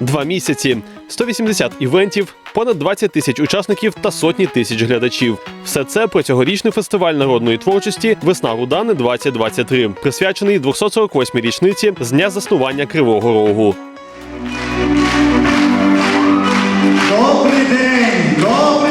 Два місяці, 180 івентів, понад 20 тисяч учасників та сотні тисяч глядачів. Все це про цьогорічний фестиваль народної творчості Весна Рудани 2023, присвячений 248-й річниці з дня заснування Кривого Рогу. Добрий день! Добрий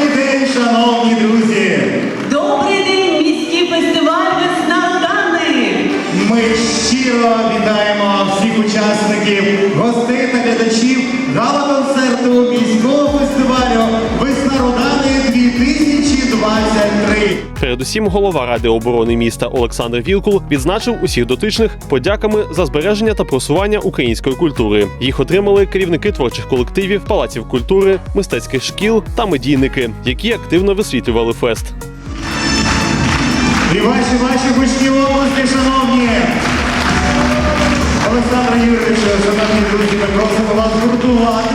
щиро вітаємо всіх учасників, гостей та глядачів гала-концерту міського фестивалю Весна Рудани 2023. Передусім, голова ради оборони міста Олександр Вілкул відзначив усіх дотичних подяками за збереження та просування української культури. Їх отримали керівники творчих колективів, палаців культури, мистецьких шкіл та медійники, які активно висвітлювали фест. Ваші ваші гучні області, шановні! Олександр Юрійович, шановні друзі, ми просимо вас гуртуватися.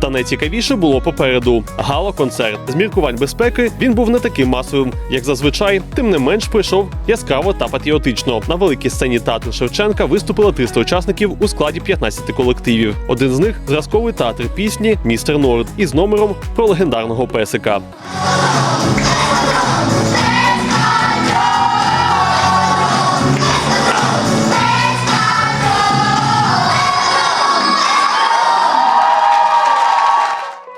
Та найцікавіше було попереду. Гала-концерт. З міркувань безпеки він був не таким масовим, як зазвичай. Тим не менш пройшов яскраво та патріотично. На великій сцені театру Шевченка виступило 300 учасників у складі 15 колективів. Один з них зразковий театр пісні Містер Норд із номером про легендарного песика.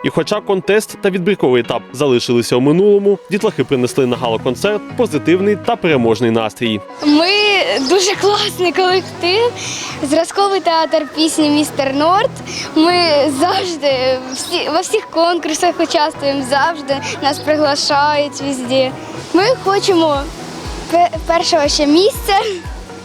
І хоча контест та відбірковий етап залишилися у минулому, дітлахи принесли на гала-концерт позитивний та переможний настрій. Ми дуже класний колектив. Зразковий театр пісні Містер Норд. Ми завжди всі, во всіх конкурсах участвуємо, завжди нас приглашають везде. Ми хочемо першого ще місця,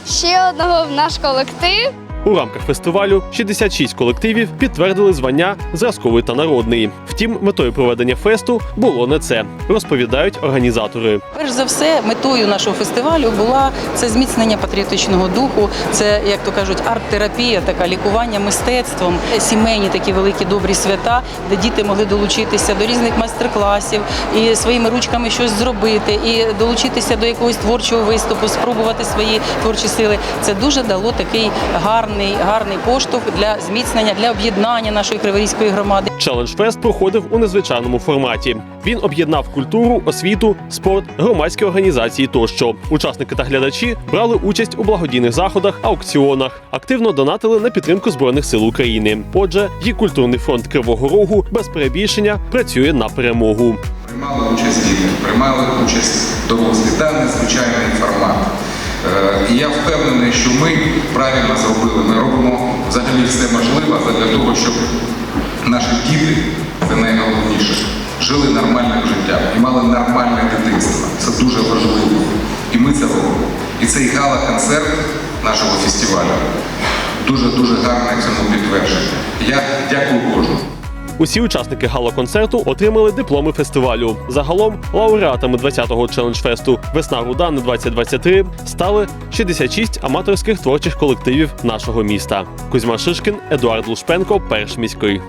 ще одного в наш колектив. У рамках фестивалю 66 колективів підтвердили звання зразковий та народний. Втім, метою проведення фесту було не це, розповідають організатори. Перш за все, метою нашого фестивалю була це зміцнення патріотичного духу, це, як то кажуть, арт-терапія, така лікування мистецтвом, сімейні такі великі добрі свята, де діти могли долучитися до різних майстер-класів і своїми ручками щось зробити, і долучитися до якогось творчого виступу, спробувати свої творчі сили. Це дуже дало такий гарний, гарний поштовх для зміцнення, для об'єднання нашої криворізької громади. Челендж фест проходив у незвичайному форматі. Він об'єднав культуру, освіту, спорт, громадські організації тощо. Учасники та глядачі брали участь у благодійних заходах, аукціонах, активно донатили на підтримку збройних сил України. Отже, її культурний фронт Кривого Рогу без перебільшення працює на перемогу. Приймали участь діти, приймали участь дорослі. Та незвичайний формат. Е, І я впевнений, що ми правильно зробили. Ми робимо взагалі все можливе для того, щоб наші діти, це найголовніше, жили нормальним життям і мали нормальне дитинство. Це дуже важливо. І ми це робимо. І цей гала-концерт нашого фестивалю дуже-дуже гарне цьому підтвердження. Я дякую кожному. Усі учасники гала-концерту отримали дипломи фестивалю. Загалом лауреатами 20-го челендж-фесту Весна Рудани 2023 стали 66 аматорських творчих колективів нашого міста. Кузьма Шишкін, Едуард Лушпенко, перш міський.